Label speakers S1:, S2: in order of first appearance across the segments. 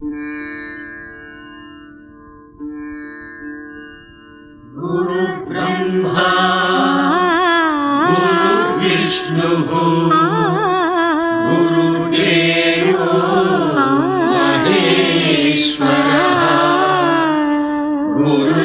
S1: गुरुब्रह्मा। गुरुर्विष्णुः गुरुदेवो। महेश्वरः। गुरु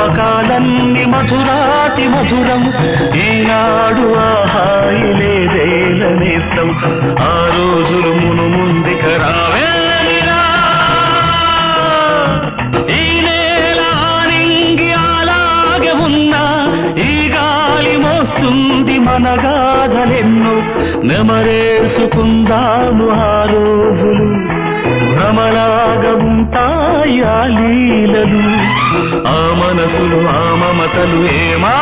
S2: జ్ఞాపకాలన్నీ మధురాతి మధురం. ఈనాడు ఆ హాయి లేదేలనేస్తం ఆ రోజులు మును ముందుక రావేలిరా అలాగే ఉన్నా ఈ గాలి మోస్తుంది మన గాథలెన్నో. నెమరేసుకుందాము ఆ రోజులు. భ్రమలాగా ఉంటాయి ఆ లీలలు. మనసులు ఆ మమతలు ఏమా?